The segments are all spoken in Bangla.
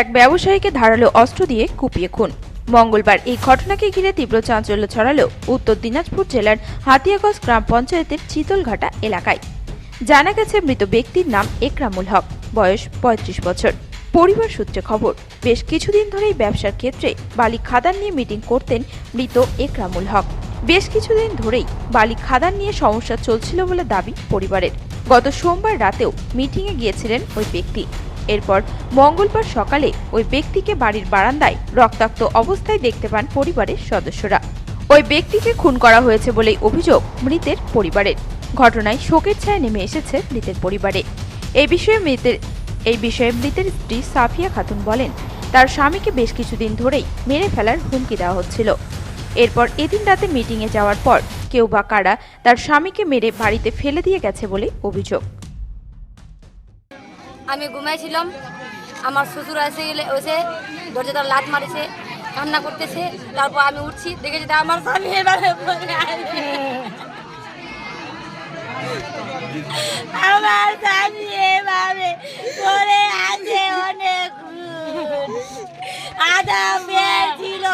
এক ব্যবসায়ীকে ধারালো অস্ত্র দিয়ে কুপিয়ে খুন। মঙ্গলবার এই ঘটনাকে ঘিরে তীব্র চাঞ্চল্য ছড়ালো উত্তর দিনাজপুর জেলার হাতিয়াগঞ্জ গ্রাম পঞ্চায়েতের চিতলঘাটা এলাকায়। জানা গেছে, মৃত ব্যক্তির নাম একরামুল হক, বয়স পঁয়ত্রিশ বছর। পরিবার সূত্রে খবর, বেশ কিছুদিন ধরেই ব্যবসার ক্ষেত্রে বালি খাদান নিয়ে মিটিং করতেন মৃত একরামুল হক। বেশ কিছুদিন ধরেই বালি খাদান নিয়ে সমস্যা চলছিল বলে দাবি পরিবারের। গত সোমবার রাতেও মিটিংয়ে গিয়েছিলেন ওই ব্যক্তি। এরপর মঙ্গলবার সকালে ওই ব্যক্তিকে বাড়ির বারান্দায় রক্তাক্ত অবস্থায় দেখতে পান পরিবারের সদস্যরা। ওই ব্যক্তিকে খুন করা হয়েছে বলেই অভিযোগ মৃতের পরিবারের। ঘটনায় শোকের ছায়া নেমে এসেছে মৃতের পরিবারে। এই বিষয়ে মৃতের এই বিষয়ে মৃতের স্ত্রী সাফিয়া খাতুন বলেন, তার স্বামীকে বেশ কিছুদিন ধরেই মেরে ফেলার হুমকি দেওয়া হচ্ছিল। এরপর এদিন রাতে মিটিংয়ে যাওয়ার পর কেউ বা কারা তার স্বামীকে মেরে বাড়িতে ফেলে দিয়ে গেছে বলে অভিযোগ। আমি ঘুমাইছিলাম, আমার শ্বশুর এসে গেলে এসে দরজাটা লাত মারিছে, কান্না করতেছে, তারপর আমি উঠছি দেখেছি আমার স্বামী আছে। আমার স্বামী এভাবে পড়ে আছে অনেক আধা পেট ছিল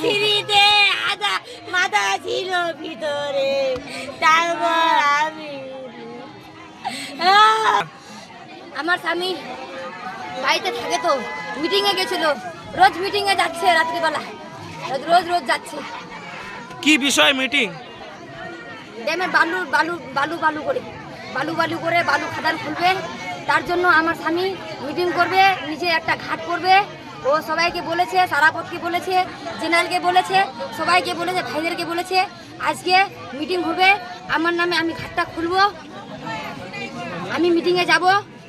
সিঁড়িতে আধা মাথা ছিল ভিতরে তারপর আমি! আমার স্বামী বাড়িতে থাকে তো মিটিংয়ে গেছিল। রোজ মিটিংয়ে যাচ্ছে রাত্রিবেলা। রোজ রোজ রোজ যাচ্ছে। কি বিষয় মিটিং ড্যামের বালু বালু বালু বালু করে। বালু বালু করে বালু খাদান খুলবে। তার জন্য আমার স্বামী মিটিং করবে নিজে একটা ঘাট করবে। ও সবাইকে বলেছে সারাপতকে বলেছে জেনারেলকে বলেছে সবাইকে বলেছে ভাইদেরকে বলেছে আজকে মিটিং হবে। আমার নামে আমি ঘাটটা খুলবো। আমি মিটিংয়ে যাব।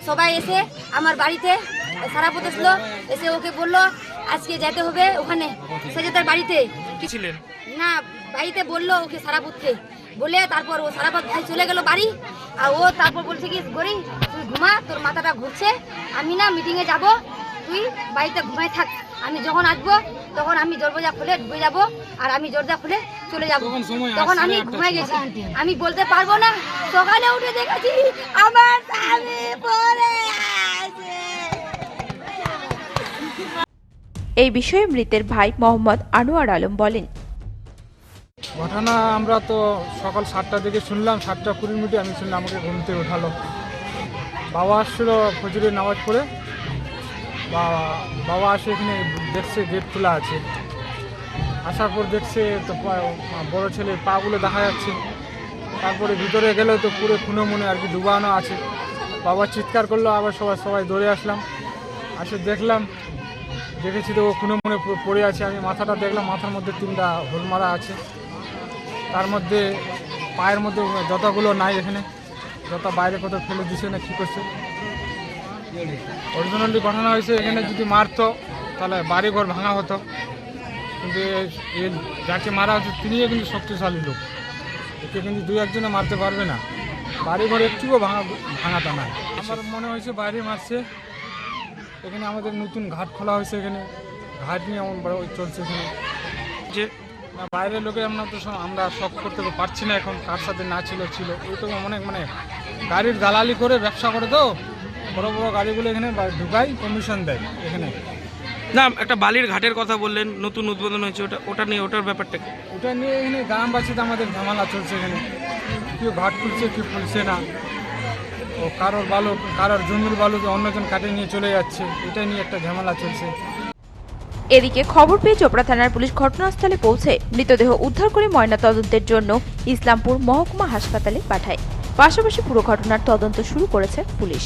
সবাই এসে আমার বাড়িতে সারাপত এসলো এসে ওকে বলল আজকে যেতে হবে ওখানে। সে যে তার বাড়িতে কি ছিলেন? না বাড়িতে বলল ওকে সারা সারাপতকে বলে তারপর ও সারাপত ভাই চলে গেল বাড়ি। আর ও তারপর বলছে কি গরি তুই ঘুমা তোর মাথাটা ঘুরছে। আমি না মিটিংয়ে যাব। তুই বাড়িতে ঘুমাই থাক। আমি যখন আসব তখন আমি দরজা খুলে ঢুকে যাব। আর আমি দরজা খুলে চলে যাব। তখন আমি ঘুমাই গেছি। আমি বলতে পারব না। সকালে উঠে দেখেছি আমার স্বামী আছে। এই বিষয়ে মৃতের ভাই মোহাম্মদ আনোয়ার আলম বলেন। ঘটনা আমরা তো সকাল সাতটা থেকে শুনলাম সাতটা কুড়ি মিনিটে আমি শুনলাম আমাকে ঘুম থেকে উঠালো। বাবা আসছিল ফজরের নামাজ পড়ে। বাবা বাবা আসে এখানে দেখছে গেট খোলা আছে। আসার পর দেখছে তো পা- বড় ছেলে পাগুলো দেখা যাচ্ছে। তারপরে ভিতরে গেলে তো পুরো খুনো মনে আর কি ডুবানো আছে। বাবা চিৎকার করল, আবার সবাই সবাই দৌড়ে আসলাম। আসে দেখলাম, দেখেছি তো ও খুনো মনে পড়ে আছে। আমি মাথাটা দেখলাম, মাথার মধ্যে তিনটা হোল মারা আছে। তার মধ্যে পায়ের মধ্যে জতাগুলো নাই এখানে। জতা বাইরে কোথাও ফেলে দিছে না কী করছে। অরিজিনালি ঘটনা হয়েছে, এখানে যদি মারতো, তাহলে বাড়ি ঘর ভাঙা হতো। কিন্তু যাকে মারা হচ্ছে তিনিও কিন্তু শক্তিশালী লোক। একে কিন্তু দুই একজনে মারতে পারবে না। বাড়ি ঘর একটুও ভাঙা ভাঙাটা নাই। আমার মনে হয়েছে বাইরে মারছে। এখানে আমাদের নতুন ঘাট খোলা হয়েছে এখানে। ঘাট নিয়ে এমন বড় চলছে এখানে। যে বাইরের লোকের আমরা তো আমরা শখ করতে পারছি না এখন, কার সাথে না ছিল ছিল। ওই তো অনেক মানে গাড়ির দালালি করে ব্যবসা করে তো বড় বড় গাড়িগুলো এখানে ঢুকাই কমিশন দেয় এখানে। না একটা বালির ঘাটের কথা বললেন নতুন উদ্বোধন হয়েছে ওটা ওটা নিয়ে ওটার ব্যাপারটা কি? ওটা নিয়ে এখানে গ্রামবাসীতে আমাদের ঝামেলা চলছে এখানে। কেউ ঘাট খুলছে কেউ খুলছে না। ও কারোর বালু কারোর জমির বালুকে অন্যজন কাটে নিয়ে চলে যাচ্ছে। এটা নিয়ে একটা ঝামেলা চলছে। এদিকে খবর পেয়ে চোপড়া থানার পুলিশ ঘটনাস্থলে পৌঁছে মৃতদেহ উদ্ধার করে ময়নাতদন্তের জন্য ইসলামপুর মহকুমা হাসপাতালে পাঠায়। পাশাপাশি পুরো ঘটনার তদন্ত শুরু করেছে পুলিশ।